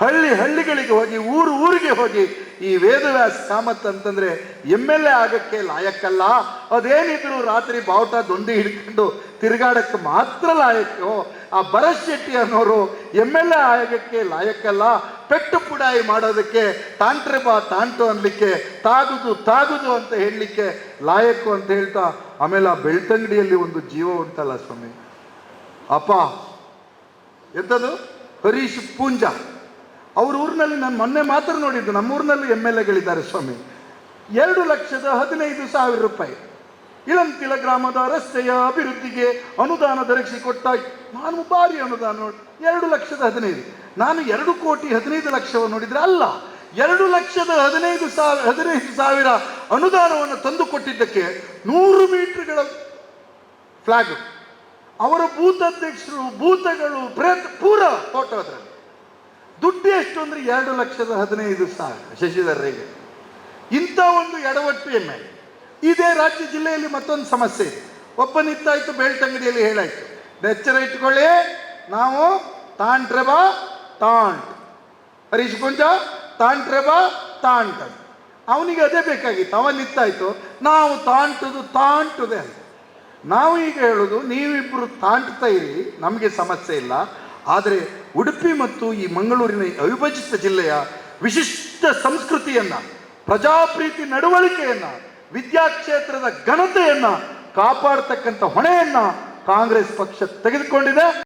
ಹಳ್ಳಿ ಹಳ್ಳಿಗಳಿಗೆ ಹೋಗಿ, ಊರು ಊರಿಗೆ ಹೋಗಿ ಈ ವೇದವ್ಯಾಸ ಕಾಮತ್ ಅಂತಂದ್ರೆ ಎಂ ಎಲ್ ಎ ಆಗಕ್ಕೆ ಲಾಯಕ್ಕಲ್ಲ. ಅದೇನಿದ್ರು ರಾತ್ರಿ ಬಾವುಟ ದೊಂದಿ ಹಿಡ್ಕೊಂಡು ತಿರುಗಾಡಕ್ಕೆ ಮಾತ್ರ ಲಾಯಕ್ಕೋ? ಆ ಭರತ್ ಶೆಟ್ಟಿ ಅನ್ನೋರು ಎಂ ಎಲ್ ಎ ಆಗಕ್ಕೆ ಲಾಯಕ್ಕಲ್ಲ. ಪೆಟ್ಟು ಪುಡಾಯಿ ಮಾಡೋದಕ್ಕೆ ತಾಂಟ್ರೆ ಬಾ ತಾಂಟು ಅನ್ಲಿಕ್ಕೆ, ತಾಗುದು ತಾಗುದು ಅಂತ ಹೇಳಲಿಕ್ಕೆ ಲಾಯಕ್ಕು ಅಂತ ಹೇಳ್ತಾ, ಆಮೇಲೆ ಆ ಬೆಳ್ತಂಗಡಿಯಲ್ಲಿ ಒಂದು ಜೀವ ಉಂಟಲ್ಲ ಸ್ವಾಮಿ. ಅಪ್ಪ ಎಂಥದ್ದು ಹರೀಶ್ ಪೂಂಜಾ. ಅವ್ರ ಊರಿನಲ್ಲಿ ನಾನು ಮೊನ್ನೆ ಮಾತ್ರ ನೋಡಿದ್ದು ನಮ್ಮ ಊರಿನಲ್ಲಿ ಎಂ ಎಲ್ ಎಗಳಿದ್ದಾರೆ ಸ್ವಾಮಿ. ಎರಡು ಲಕ್ಷದ ಹದಿನೈದು ಸಾವಿರ ರೂಪಾಯಿ. ಇಳಂತಿಲ ಗ್ರಾಮದ ರಸ್ತೆಯ ಅಭಿವೃದ್ಧಿಗೆ ಅನುದಾನ ದೊರಕಿಸಿಕೊಟ್ಟ ನಾನು ಭಾರಿ ಅನುದಾನ ನೋಡಿ, ಎರಡು ಲಕ್ಷದ ಹದಿನೈದು. ನಾನು ಎರಡು ಕೋಟಿ ಹದಿನೈದು ಲಕ್ಷವನ್ನು ನೋಡಿದರೆ ಅಲ್ಲ, ಎರಡು ಲಕ್ಷದ ಹದಿನೈದು ಸಾವಿರ ಹದಿನೈದು ಸಾವಿರ ಅನುದಾನವನ್ನು ತಂದು ಕೊಟ್ಟಿದ್ದಕ್ಕೆ ನೂರು ಮೀಟರ್ಗಳ ಫ್ಲಾಗ್. ಅವರ ಭೂತಾಧ್ಯಕ್ಷರು ಭೂತಗಳು ಪ್ರೇತ ಪೂರ ಫೋಟೋ ಅದರಲ್ಲಿ ದುಡ್ಡು ಎಷ್ಟು ಅಂದ್ರೆ ಎರಡು ಲಕ್ಷದ ಹದಿನೈದು ಸಾವಿರ ಶಶಿಧರ್ ರೇಗೆ ಇಂಥ ಒಂದು ಎಡವಟ್ಟು ಎಮ್ಮೆ ಇದೇ ರಾಜ್ಯ ಜಿಲ್ಲೆಯಲ್ಲಿ ಮತ್ತೊಂದು ಸಮಸ್ಯೆ ಇದೆ. ಒಬ್ಬ ನಿಂತಾಯ್ತು ಬೆಳ್ತಂಗಡಿಯಲ್ಲಿ ಹೇಳಾಯ್ತು, ಎಚ್ಚರ ಇಟ್ಕೊಳ್ಳಿ, ನಾವು ತಾಂಡ್ರಬ ತಾಂಟ್ ಹರೀಶ್ ಗುಂಜ ತಾಂಡ್ರಬ ತಾಂಟ್ ಅವನಿಗೆ ಅದೇ ಬೇಕಾಗಿತ್ತು, ಅವ ನಿಂತಾಯ್ತು, ನಾವು ತಾಂಟುದು ತಾಂಟುದೇ ಅಂತ. ನಾವು ಈಗ ಹೇಳೋದು ನೀವಿಬ್ಬರು ತಾಂಟ್ತಾ ಇರಿ, ನಮಗೆ ಸಮಸ್ಯೆ ಇಲ್ಲ. ಆದರೆ ಉಡುಪಿ ಮತ್ತು ಈ ಮಂಗಳೂರಿನ ಅವಿಭಜಿತ ಜಿಲ್ಲೆಯ ವಿಶಿಷ್ಟ ಸಂಸ್ಕೃತಿಯನ್ನ, ಪ್ರಜಾಪ್ರೀತಿ ನಡವಳಿಕೆಯನ್ನ, ವಿದ್ಯಾಕ್ಷೇತ್ರದ ಘನತೆಯನ್ನ ಕಾಪಾಡತಕ್ಕಂಥ ಹೊಣೆಯನ್ನ ಕಾಂಗ್ರೆಸ್ ಪಕ್ಷ ತೆಗೆದುಕೊಂಡಿದೆ.